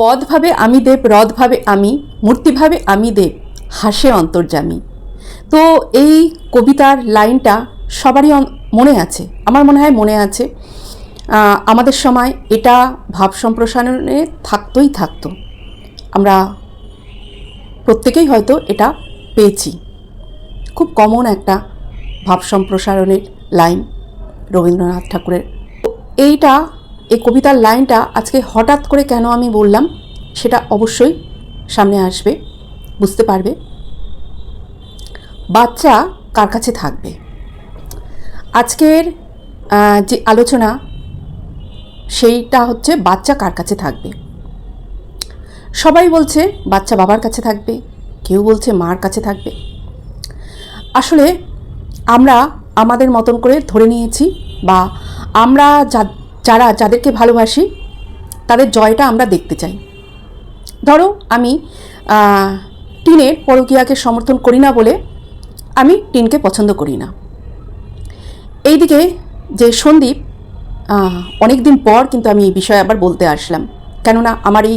পদভাবে আমি দেব, রদভাবে আমি, মূর্তিভাবে আমি দেব, হাসে অন্তর্জামী তো এই কবিতার লাইনটা সবারই মনে আছে, আমার মনে হয় মনে আছে। আমাদের সময় এটা ভাব সম্প্রসারণে থাকতোই থাকতো। আমরা প্রত্যেকেই হয়তো এটা পেয়েছি। খুব কমন একটা ভাব সম্প্রসারণের লাইন রবীন্দ্রনাথ ঠাকুরের। এইটা এই কবিতার লাইনটা আজকে হঠাৎ করে কেন আমি বললাম, সেটা অবশ্যই সামনে আসবে, বুঝতে পারবে। বাচ্চা কার কাছে থাকবে? আজকের যে আলোচনা, সেইটা হচ্ছে বাচ্চা কার কাছে থাকবে? সবাই বলছে বাচ্চা বাবার কাছে থাকবে, কেউ বলছে মার কাছে থাকবে। আসলে আমরা আমাদের মতন করে ধরে নিয়েছি বা আমরা যা- যারা, যাদেরকে ভালোবাসি, তাদের জয়টা আমরা দেখতে চাই। ধরো, আমি টিনের পরকীয়াকে সমর্থন করি না বলে আমি টিনকে পছন্দ করি না। এইদিকে যে সন্দীপ অনেক দিন পর কিন্তু আমি এই বিষয়ে আবার বলতে আসলাম। কেননা আমার এই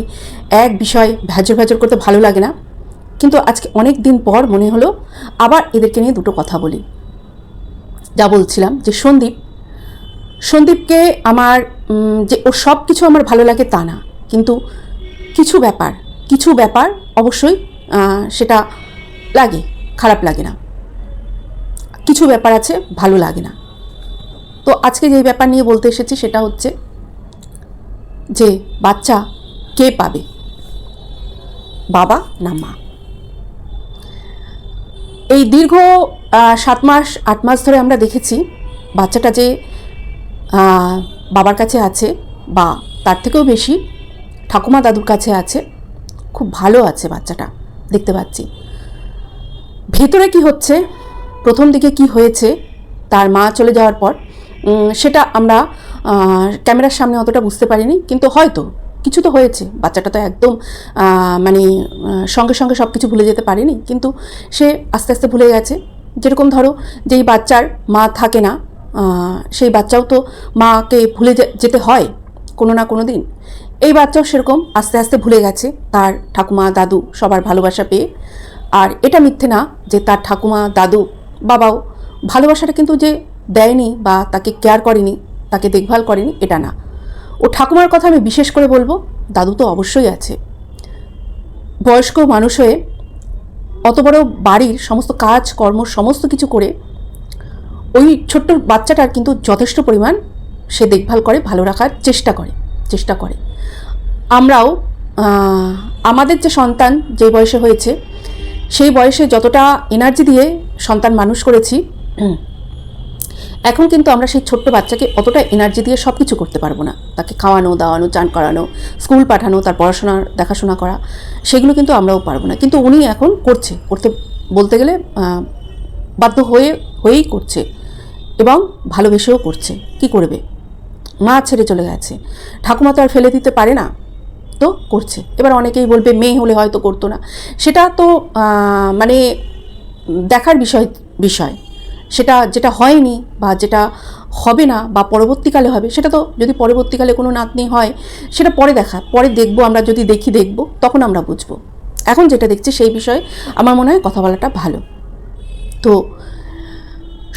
এক বিষয় ভেজর ভেজর করতে ভালো লাগে না। কিন্তু আজকে অনেক দিন পর মনে হলো আবার এদেরকে নিয়ে দুটো কথা বলি। যা বলছিলাম যে সন্দীপ সন্দীপকে আমার যে ও সব কিছু আমার ভালো লাগে তা না। কিন্তু কিছু ব্যাপার কিছু ব্যাপার অবশ্যই সেটা লাগে, খারাপ লাগে না। কিছু ব্যাপার আছে, ভালো লাগে না। তো আজকে যেই ব্যাপার নিয়ে বলতে এসেছি সেটা হচ্ছে যে বাচ্চা কে পাবে? বাবা না মা? এই দীর্ঘ সাত মাস, আট মাস ধরে আমরা দেখেছি বাচ্চাটা যে বাবার কাছে আছে বা তার থেকেও বেশি, ঠাকুমা দাদুর কাছে আছে। খুব ভালো আছে বাচ্চাটা, দেখতে পাচ্ছি। ভেতরে কি হচ্ছে? প্রথম দিকে কি হয়েছে? তার মা চলে যাওয়ার পর সেটা আমরা ক্যামেরার সামনে অতটা বুঝতে পারিনি, কিন্তু হয়তো কিছু তো হয়েছে। বাচ্চাটা তো একদম মানে সঙ্গে সঙ্গে সব কিছু ভুলে যেতে পারেনি, কিন্তু সে আস্তে আস্তে ভুলে গেছে। যেরকম ধরো, যেই বাচ্চার মা থাকে না সেই বাচ্চাও তো মাকে ভুলে যেতে হয় কোনো না কোনো দিন। এই বাচ্চাও সেরকম আস্তে আস্তে ভুলে গেছে তার ঠাকুমা, দাদু সবার ভালোবাসা পেয়ে। আর এটা মিথ্যে না যে তার ঠাকুমা, দাদু বাবাও ভালোবাসাটা কিন্তু যে দেয়নি বা তাকে কেয়ার করেনি, তাকে দেখভাল করেনি, এটা না। ও ঠাকুমার কথা আমি বিশেষ করে বলব, দাদু তো অবশ্যই আছে। বয়স্ক মানুষ হয়ে অত বড় বাড়ির সমস্ত কাজ, কর্ম, সমস্ত কিছু করে ওই ছোট্ট বাচ্চাটার কিন্তু যথেষ্ট পরিমাণ সে দেখভাল করে, ভালো রাখার চেষ্টা করে চেষ্টা করে। আমরাও আমাদের যে সন্তান যে বয়সে হয়েছে, সেই বয়সে যতটা এনার্জি দিয়ে সন্তান মানুষ করেছি এখন কিন্তু আমরা সেই ছোট্ট বাচ্চাকে অতটা এনার্জি দিয়ে সব কিছু করতে পারব না। তাকে খাওয়ানো, দাওয়ানো, চান করানো স্কুল পাঠানো, তার পড়াশোনার দেখাশোনা করা, সেগুলো কিন্তু আমরাও পারব না। কিন্তু উনি এখন করছে, করতে বলতে গেলে বাধ্য হয়ে হয়েই করছে এবং ভালোবেসেও করছে। কি করবে? মা ছেড়ে চলে গেছে। ঠাকুমা তো আর ফেলে দিতে পারে না। তো করছে। এবার অনেকেই বলবে, মেয়ে হলে হয়তো করতো না। সেটা তো মানে দেখার বিষয় বিষয়। সেটা যেটা হয়নি বা যেটা হবে না বা পরবর্তীকালে হবে, সেটা তো যদি পরবর্তীকালে কোনো নাতনি হয়, সেটা পরে দেখা। পরে দেখব, আমরা যদি দেখি দেখব, তখন আমরা বুঝব। এখন যেটা দেখছি, সেই বিষয়ে আমার মনে হয় কথা বলাটা ভালো। তো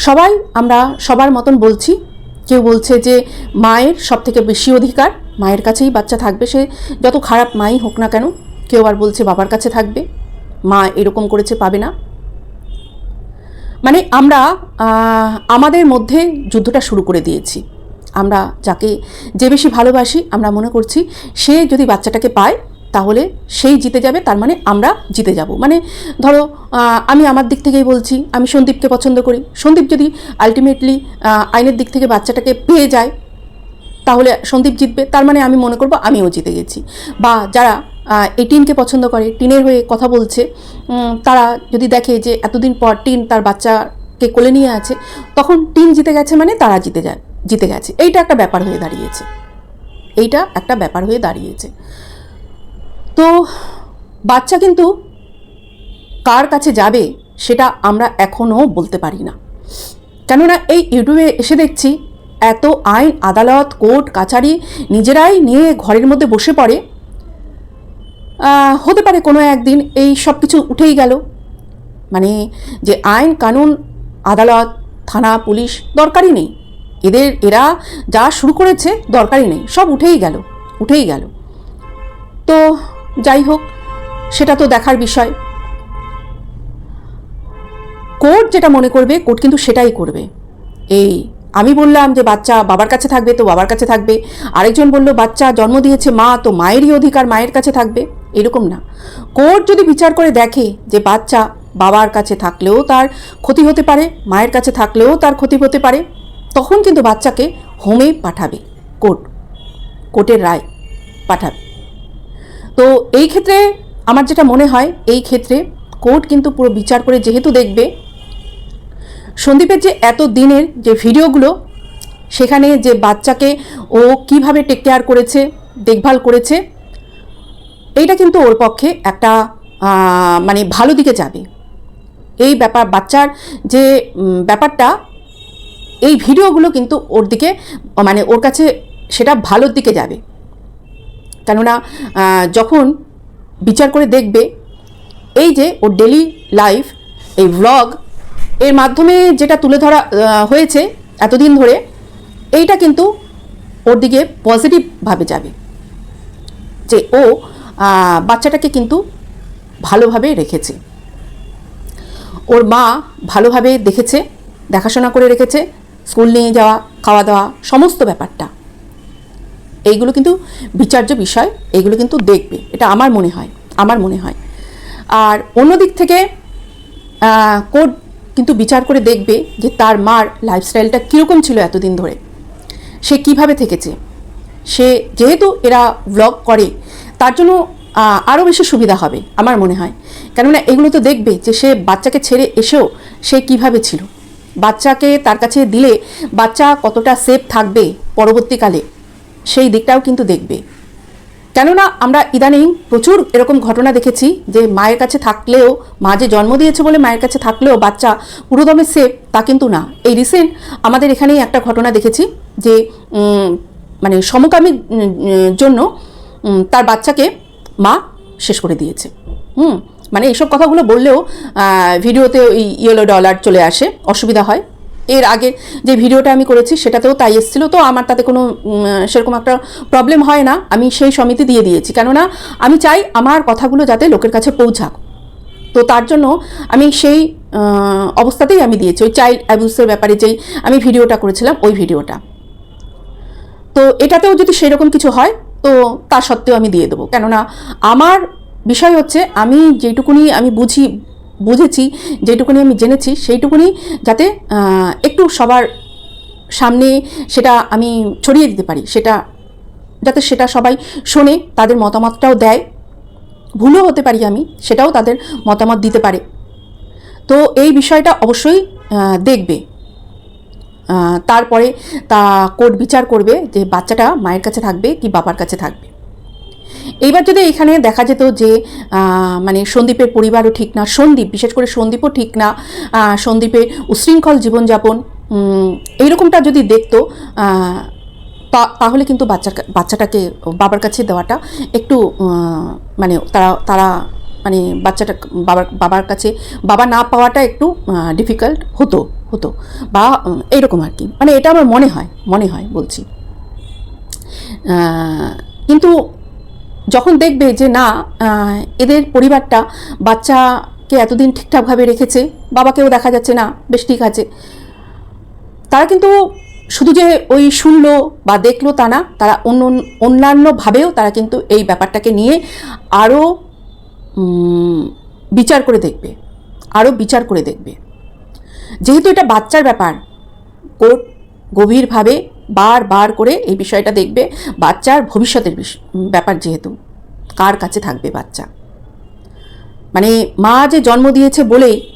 সবাই আমরা সবার মতন বলছি। কেউ বলছে যে মায়ের সব থেকে বেশি অধিকার, মায়ের কাছেই বাচ্চা থাকবে, সে যত খারাপ মাই হোক না কেন, কেউ আর বলছে বাবার কাছে থাকবে, মা এরকম করেছে পাবে না। মানে আমরা আমাদের মধ্যে যুদ্ধটা শুরু করে দিয়েছি। আমরা যাকে যে বেশি ভালোবাসি, আমরা মনে করছি সে যদি বাচ্চাটাকে পায় তাহলে সেই জিতে যাবে, তার মানে আমরা জিতে যাব। মানে ধরো আমি আমার দিক থেকেই বলছি, আমি সন্দীপকে পছন্দ করি। সন্দীপ যদি আলটিমেটলি আইনের দিক থেকে বাচ্চাটাকে পেয়ে যায়, তাহলে সন্দীপ জিতবে। তার মানে আমি মনে করব আমিও জিতে গেছি। বা যারা এই টিনকে পছন্দ করে, টিনের হয়ে কথা বলছে তারা যদি দেখে যে এতদিন পর টিন তার বাচ্চাকে কোলে নিয়ে আছে, তখন টিন জিতে গেছে মানে তারা জিতে যায়, জিতে গেছে। এইটা একটা ব্যাপার হয়ে দাঁড়িয়েছে। এইটা একটা ব্যাপার হয়ে দাঁড়িয়েছে। তো বাচ্চা কিন্তু কার কাছে যাবে সেটা আমরা এখনও বলতে পারি না। কেননা এই ইউটিউবে এসে দেখছি এত আইন, আদালত, কোর্ট কাছারি নিজেরাই নিয়ে ঘরের মধ্যে বসে পড়ে। হতে পারে কোনো একদিন এই সব কিছু উঠেই গেল। মানে যে আইন, কানুন, আদালত, থানা, পুলিশ দরকারই নেই। এদের, এরা যা শুরু করেছে দরকারই নেই। সব উঠেই গেল উঠেই গেল। তো যাই হোক, সেটা তো দেখার বিষয়। কোর্ট যেটা মনে করবে, কোর্ট কিন্তু সেটাই করবে। এই, আমি বললাম যে বাচ্চা বাবার কাছে থাকবে, তো বাবার কাছে থাকবে। আরেকজন বলল, বাচ্চা জন্ম দিয়েছে মা, তো মায়েরই অধিকার মায়ের কাছে থাকবে। এরকম না। কোর্ট যদি বিচার করে দেখে যে বাচ্চা বাবার কাছে থাকলেও তার ক্ষতি হতে পারে, মায়ের কাছে থাকলেও তার ক্ষতি হতে পারে, তখন কিন্তু বাচ্চাকে হোমে পাঠাবে। কোর্ট, কোর্টের রায় পাঠাবে। তো এই ক্ষেত্রে আমার যেটা মনে হয়, এই ক্ষেত্রে কোর্ট কিন্তু পুরো বিচার করে যেহেতু দেখবে, সন্দীপের যে এত দিনের যে ভিডিওগুলো, সেখানে যে বাচ্চাকে ও কীভাবে টেক কেয়ার করেছে, দেখভাল করেছে, এইটা কিন্তু ওর পক্ষে একটা মানে ভালো দিকে যাবে। এই ব্যাপার, বাচ্চার যে ব্যাপারটা, এই ভিডিওগুলো কিন্তু ওর দিকে মানে ওর কাছে সেটা ভালোর দিকে যাবে। কেননা যখন বিচার করে দেখবে, এই যে ওর ডেলি লাইফ এই ভ্লগ এর মাধ্যমে যেটা তুলে ধরা হয়েছে এতদিন ধরে, এইটা কিন্তু ওর দিকে পজিটিভভাবে যাবে। যে ও বাচ্চাটাকে কিন্তু ভালোভাবে রেখেছে। ওর মা ভালোভাবে দেখেছে, দেখাশোনা করে রেখেছে স্কুল নিয়ে যাওয়া, খাওয়া দাওয়া, সমস্ত ব্যাপারটা। এইগুলো কিন্তু বিচার্য বিষয়, এইগুলো কিন্তু দেখবে। এটা আমার মনে হয়, আমার মনে হয়। আর অন্য দিক থেকে কোর্ট কিন্তু বিচার করে দেখবে যে তার মার লাইফস্টাইলটা কীরকম ছিল এতদিন ধরে। সে কীভাবে থেকেছে? সে যেহেতু এরা ব্লগ করে, তার জন্য আরও বেশি সুবিধা হবে, আমার মনে হয়। কেননা এগুলো তো দেখবে যে সে বাচ্চাকে ছেড়ে এসেও সে কীভাবে ছিল। বাচ্চাকে তার কাছে দিলে বাচ্চা কতটা সেফ থাকবে পরবর্তীকালে। সেই দিকটাও কিন্তু দেখবে। কেননা আমরা ইদানিং প্রচুর এরকম ঘটনা দেখেছি যে মায়ের কাছে থাকলেও মা যে জন্ম দিয়েছে বলে মায়ের কাছে থাকলেও বাচ্চা পুরোদমে সেফ তা কিন্তু না। এই রিসেন্ট আমাদের এখানেই একটা ঘটনা দেখেছি যে মানে সমকামীর উম, জন্য তার বাচ্চাকে মা শেষ করে দিয়েছে। হুম মানে এইসব কথাগুলো বললেও ভিডিওতে ওই ইয়েলো ডলার চলে আসে। অসুবিধা হয়। এর আগে যে ভিডিওটা আমি করেছি সেটাতেও তাই এসেছিল। তো আমার তাতে কোনো সেরকম একটা প্রবলেম হয় না। আমি সেই সমিতি দিয়ে দিয়েছি। কেননা আমি চাই আমার কথাগুলো যাতে লোকের কাছে পৌঁছাক। তো তার জন্য আমি সেই অবস্থাতেই আমি দিয়েছি। ওই চাইল্ড অ্যাবিউসের ব্যাপারে যেই আমি ভিডিওটা করেছিলাম, ওই ভিডিওটা। তো এটাতেও যদি সেরকম কিছু হয়, তো তা সত্ত্বেও আমি দিয়ে দেবো। কেননা আমার বিষয় হচ্ছে, আমি যেটুকুনি আমি বুঝি বুঝেছি, যেটুকুনি আমি জেনেছি, সেইটুকুনি যাতে একটু সবার সামনে সেটা আমি ছড়িয়ে দিতে পারি, সেটা যাতে সেটা সবাই শোনে, তাদের মতামতটাও দেয়। ভুলও হতে পারি আমি, সেটাও তাদের মতামত দিতে পারে। তো এই বিষয়টা অবশ্যই দেখবে। তারপরে তা কোর্ট বিচার করবে যে বাচ্চাটা মায়ের কাছে থাকবে কি বাবার কাছে থাকবে। এইবার যদি এখানে দেখা যেত যে মানে সন্দীপের পরিবারও ঠিক না সন্দীপ বিশেষ করে সন্দীপও ঠিক না সন্দীপের উশৃঙ্খল জীবনযাপন এইরকমটা যদি দেখতো তাহলে কিন্তু বাচ্চা বাচ্চাটাকে বাবার কাছে দেওয়াটা একটু মানে তারা তারা মানে বাচ্চাটা বাবার বাবার কাছে বাবা না পাওয়াটা একটু ডিফিকাল্ট হতো হতো বা উম, এইরকম আর কি। মানে এটা আমার মনে হয় মনে হয় বলছি। কিন্তু যখন দেখবে যে না এদের পরিবারটা বাচ্চাকে এতদিন ঠিকঠাকভাবে রেখেছে, বাবাকেও দেখা যাচ্ছে না, বেশ ঠিক আছে। তারা কিন্তু শুধু যে ওই শুনলো বা দেখল তা না, তারা অন্য, অন্যান্যভাবেও তারা কিন্তু এই ব্যাপারটাকে নিয়ে আরও বিচার করে দেখবে আরও বিচার করে দেখবে। যেহেতু এটা বাচ্চার ব্যাপার, কোর্ট গভীরভাবে বারবার করে এই বিষয়টা দেখবে বাচ্চার ভবিষ্যতের বিষ- ব্যাপার যেহেতু। কার কাছে থাকবে বাচ্চা? মানে মা যে জন্ম দিয়েছে বলেই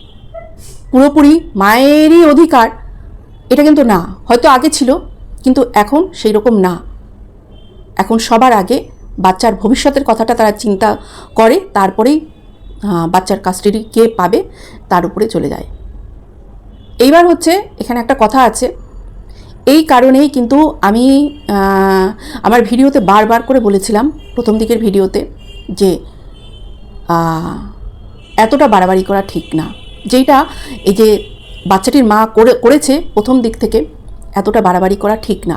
পুরোপুরি মায়েরই অধিকার, এটা কিন্তু না। হয়তো আগে ছিল, কিন্তু এখন সেই রকম না। এখন সবার আগে বাচ্চার ভবিষ্যতের কথাটা তারা চিন্তা করে, তারপরেই বাচ্চার কাস্টাডি কে পাবে, তার উপরে চলে যায়। এইবার হচ্ছে, এখানে একটা কথা আছে এই কারণেই কিন্তু আমি আমার ভিডিওতে বারবার করে বলেছিলাম, প্রথম দিকের ভিডিওতে, যে এতটা বাড়াবাড়ি করা ঠিক না। যেটা এই যে বাচ্চাটির মা করে, করেছে প্রথম দিক থেকে, এতটা বাড়াবাড়ি করা ঠিক না।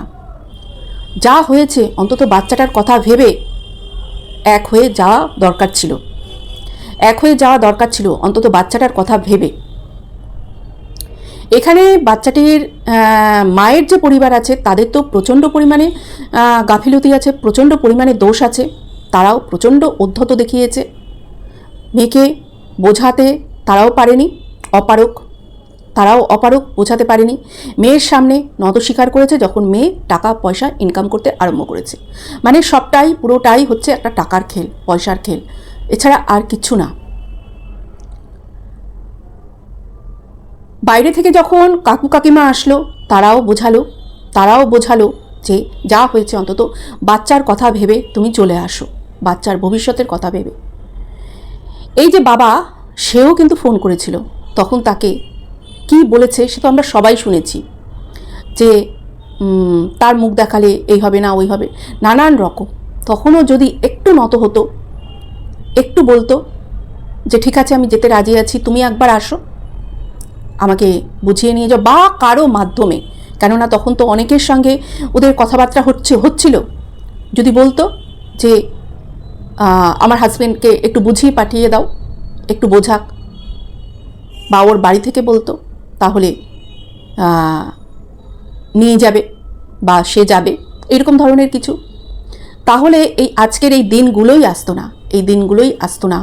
যা হয়েছে, অন্তত বাচ্চাটার কথা ভেবে এক হয়ে যাওয়া দরকার ছিল। এক হয়ে যাওয়া দরকার ছিল, অন্তত বাচ্চাটার কথা ভেবে। এখানে বাচ্চাটির মায়ের যে পরিবার আছে, তাদের তো প্রচণ্ড পরিমাণে গাফিলতি আছে, প্রচণ্ড পরিমাণে দোষ আছে, তারাও প্রচণ্ড অধ্যত দেখিয়েছে। মেয়েকে বোঝাতে তারাও পারেনি অপারক তারাও অপারক বোঝাতে পারেনি। মেয়ের সামনে নত স্বীকার করেছে যখন মেয়ে টাকা, পয়সা ইনকাম করতে আরম্ভ করেছে। মানে সবটাই, পুরোটাই হচ্ছে একটা টাকার খেল, পয়সার খেল। এছাড়া আর কিচ্ছু না। বাইরে থেকে যখন কাকু কাকিমা আসলো, তারাও বোঝালো তারাও বোঝালো যে যা হয়েছে অন্তত বাচ্চার কথা ভেবে তুমি চলে আসো, বাচ্চার ভবিষ্যতের কথা ভেবে। এই যে বাবা, সেও কিন্তু ফোন করেছিল। তখন তাকে, কি বলেছে সে তো আমরা সবাই শুনেছি যে তার মুখ দেখালে এই হবে না, ওই হবে। নানান রকম। তখনও যদি একটু নত হতো, একটু বলতো যে, ঠিক আছে, আমি যেতে রাজি আছি, তুমি একবার আসো। আমাকে বুঝিয়ে নিয়ে যাও বা কারও মাধ্যমে। কেননা তখন তো অনেকের সঙ্গে ওদের কথাবার্তা হচ্ছে, হচ্ছিল। যদি বলতো যে আমার হাজব্যান্ডকে একটু বুঝিয়ে পাঠিয়ে দাও, একটু বোঝাক। বা ওর বাড়ি থেকে বলতো, তাহলে নিয়ে যাবে বা সে যাবে, এরকম ধরনের কিছু। তাহলে এই আজকের এই দিনগুলোই আসতো না, এই দিনগুলোই আসতো না।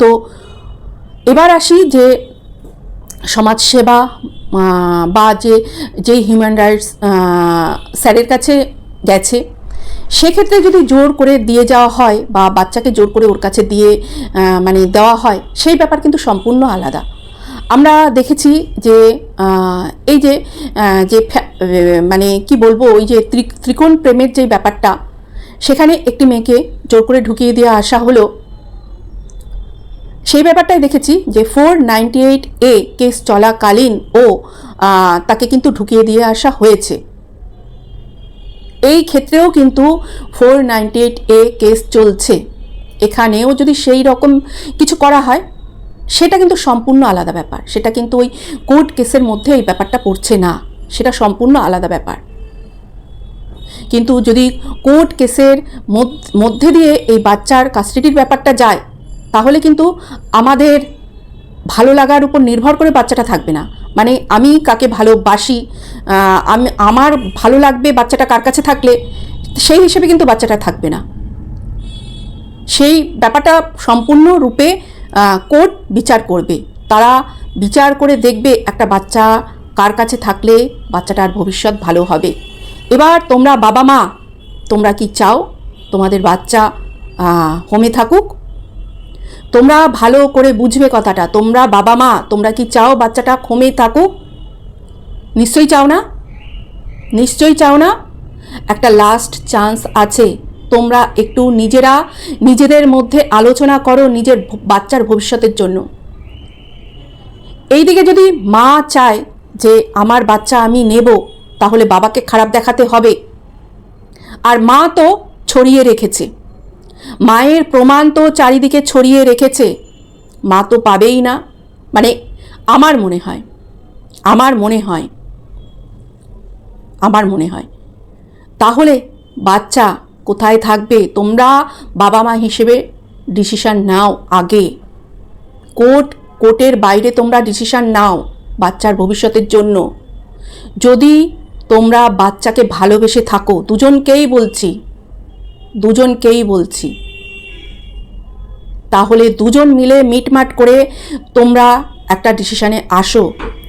তো এবার আসি যে সমাজসেবা বা যে যেই হিউম্যান রাইটস স্যারের কাছে গেছে, সেক্ষেত্রে যদি জোর করে দিয়ে যাওয়া হয় বা বাচ্চাকে জোর করে ওর কাছে দিয়ে মানে দেওয়া হয়, সেই ব্যাপার কিন্তু সম্পূর্ণ আলাদা। আমরা দেখেছি যে এই যে যে মানে কি বলব, ওই যে ত্রি- ত্রিকোণ প্রেমের যে ব্যাপারটা, সেখানে একটি মেয়েকে জোর করে ঢুকিয়ে দিয়ে আসা হলো সেই ব্যাপারটাই দেখেছি যে four ninety eight A case চলাকালীন ও তাকে কিন্তু ঢুকিয়ে দিয়ে আসা হয়েছে। এই ক্ষেত্রেও কিন্তু four ninety eight A case চলছে। এখানেও যদি সেই রকম কিছু করা হয়, সেটা কিন্তু সম্পূর্ণ আলাদা ব্যাপার। সেটা কিন্তু ওই কোর্ট কেসের মধ্যে এই ব্যাপারটা পড়ছে না। সেটা সম্পূর্ণ আলাদা ব্যাপার। কিন্তু যদি কোর্ট কেসের মধ্য- দিয়ে এই বাচ্চার কাস্টাডির ব্যাপারটা যায় তাহলে কিন্তু আমাদের ভালো লাগার উপর নির্ভর করে বাচ্চাটা থাকবে না। মানে আমি কাকে ভালোবাসি আমি, আমার ভালো লাগবে বাচ্চাটা কার কাছে থাকলে, সেই হিসেবে কিন্তু বাচ্চাটা থাকবে না। সেই ব্যাপারটা সম্পূর্ণরূপে কোর্ট বিচার করবে। তারা বিচার করে দেখবে একটা বাচ্চা কার কাছে থাকলে বাচ্চাটার ভবিষ্যৎ ভালো হবে। এবার তোমরা বাবা মা তোমরা কি চাও? তোমাদের বাচ্চা হোমে থাকুক তোমরা ভালো করে বুঝবে কথাটা। তোমরা বাবা মা, তোমরা কি চাও বাচ্চাটা হোমে থাকুক? নিশ্চয়ই চাও না? নিশ্চয়ই চাও না? একটা লাস্ট চান্স আছে। তোমরা একটু নিজেরা, নিজেদের মধ্যে আলোচনা করো নিজের বাচ্চার ভবিষ্যতের জন্য। এইদিকে যদি মা চায় যে, আমার বাচ্চা আমি নেব, তাহলে বাবাকে খারাপ দেখাতে হবে। আর মা তো ছড়িয়ে রেখেছে। মায়ের প্রমাণ তো চারিদিকে ছড়িয়ে রেখেছে। মা তো পাবেই না। মানে আমার মনে হয়, আমার মনে হয়, আমার মনে হয়। তাহলে বাচ্চা কোথায় থাকবে? তোমরা বাবা মা হিসেবে ডিসিশন নাও আগে। কোর্ট, কোর্টের বাইরে তোমরা ডিসিশন নাও বাচ্চার ভবিষ্যতের জন্য। যদি তোমরা বাচ্চাকে ভালোবেসে থাকো, দুজনকেই বলছি দুজনকেই বলছি। তাহলে দুজন মিলে মিটমাট করে তোমরা একটা ডিসিশনে আসো।